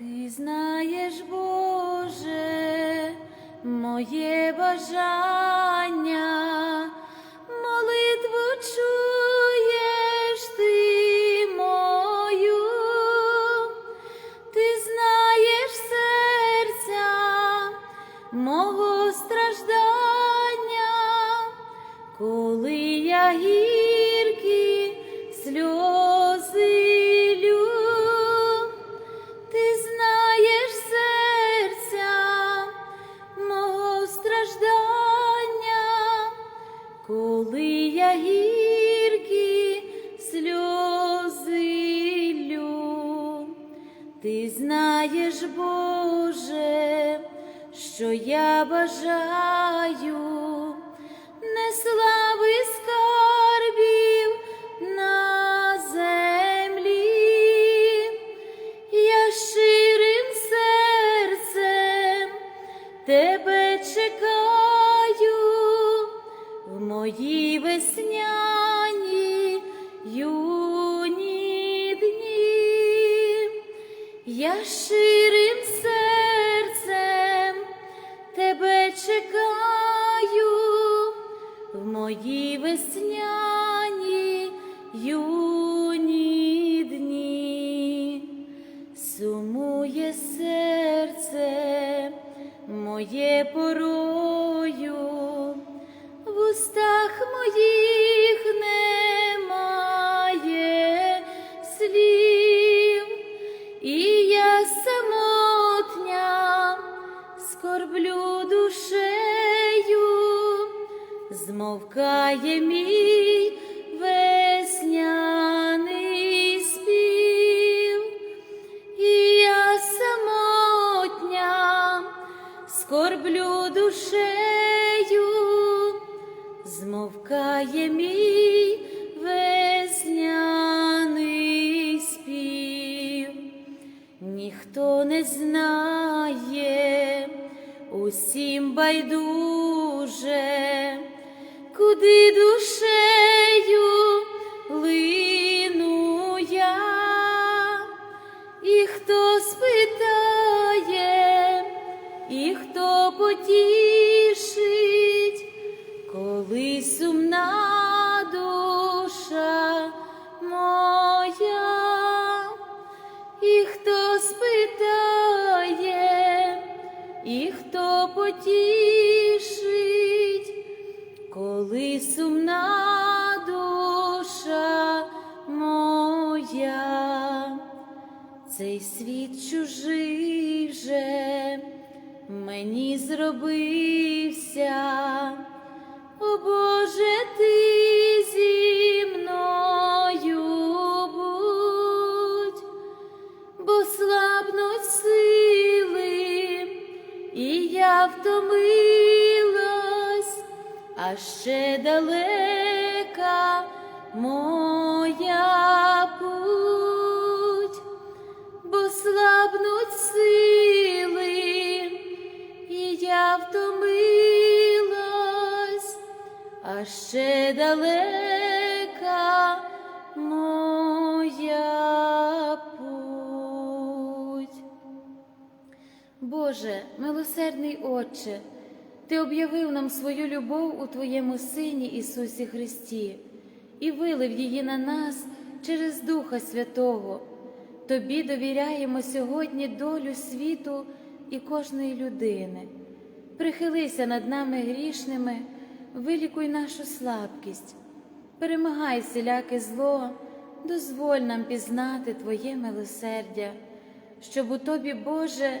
Ти знаєш, Боже, моє бажання, коли я гіркі сльози лю. Ти знаєш, Боже, що я бажаю Я ширим серцем тебе чекаю в моїй весняні змовкає мій душею лину я, і хто спитає, і хто потішить, світ чужий вже мені зробився. Боже, милосердний Отче, Ти об'явив нам свою любов у Твоєму Сині Ісусі Христі і вилив її на нас через Духа Святого. Тобі довіряємо сьогодні долю світу і кожної людини. Прихилися над нами грішними, вилікуй нашу слабкість, перемагай всіляке зло, дозволь нам пізнати Твоє милосердя, щоб у Тобі, Боже,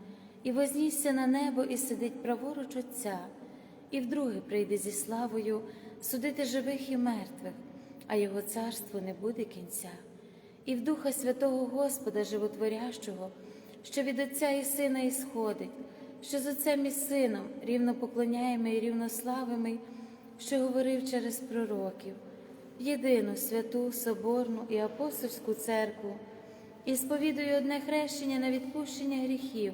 і вознісся на небо і сидить праворуч Отця, і вдруге прийде зі славою судити живих і мертвих, а його царство не буде кінця, і в Духа Святого Господа Животворящого, що від Отця і Сина ісходить, що з Отцем і Сином рівно поклоняємий і рівнославимий, що говорив через пророків, єдину святу, соборну і апостольську церкву, і сповідую одне хрещення на відпущення гріхів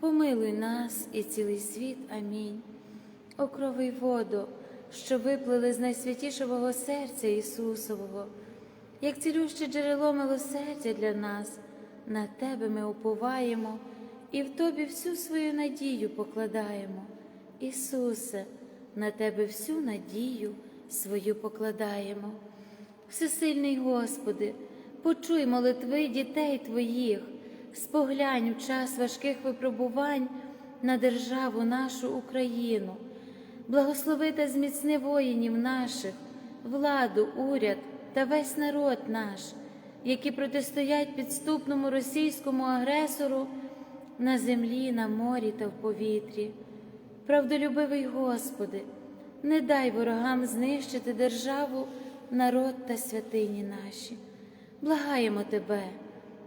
помилуй нас і цілий світ. Амінь. О крови воду, що виплили з найсвятішого серця Ісусового, як цілюще джерело милосердя для нас, на Тебе ми уповаємо і в Тобі всю свою надію покладаємо. Ісусе, на Тебе всю надію свою покладаємо. Всесильний Господи, почуй молитви дітей Твоїх споглянь у час важких випробувань на державу нашу Україну, благослови та зміцни воїнів наших, владу, уряд та весь народ наш, які протистоять підступному російському агресору на землі, на морі та в повітрі. Правдолюбивий Господи, не дай ворогам знищити державу, народ та святині наші. Благаємо Тебе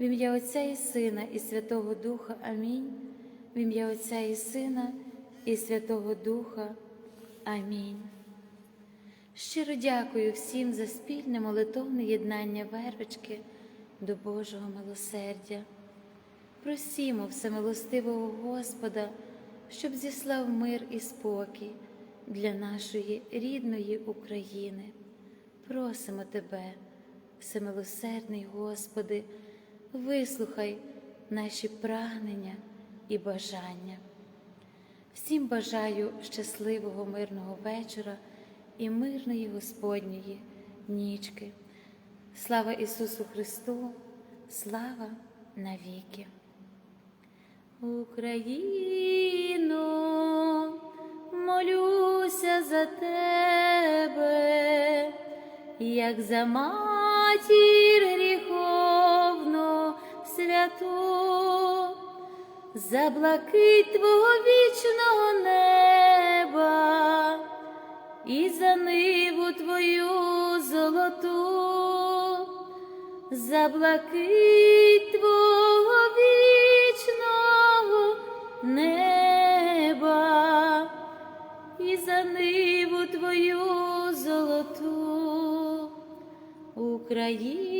В ім'я Отця і Сина, і Святого Духа Амінь. В ім'я Отця і Сина, і Святого Духа. Амінь. Щиро дякую всім за спільне молитовне єднання вервички до Божого милосердя. Просімо всемилостивого Господа, щоб зіслав мир і спокій для нашої рідної України. Просимо Тебе, всемилосердний Господи, вислухай наші прагнення і бажання. Всім бажаю щасливого мирного вечора і мирної Господньої нічки. Слава Ісусу Христу, слава навіки. Україно, молюся за тебе, як за матір святу, за блакить твого вічного неба і за ниву твою золоту, за блакить твого вічного неба і за ниву твою золоту, Україно,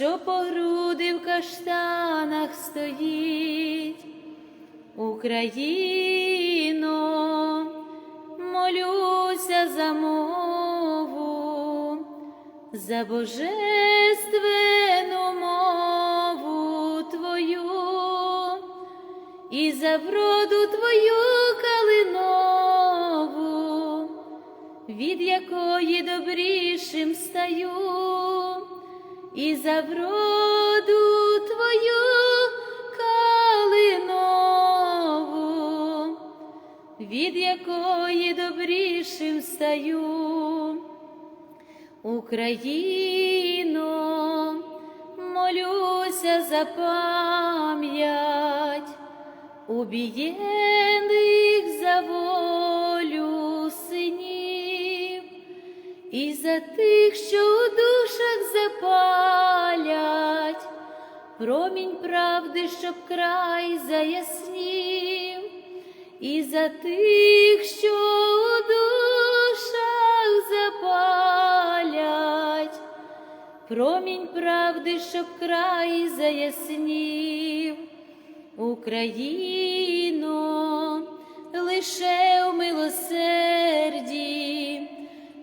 що по груди в каштанах стоїть. Україно, молюся за мову, за божественну мову Твою і за вроду Твою калинову, від якої добрішим стаю, і за вроду Твою калинову, від якої добрішим стаю. Україно, молюся за пам'ять убієних за і за тих, що у душах запалять, промінь правди, щоб край заяснів, і за тих, що у душах запалять, промінь правди, щоб край заяснів. Україно, лише у милосерді,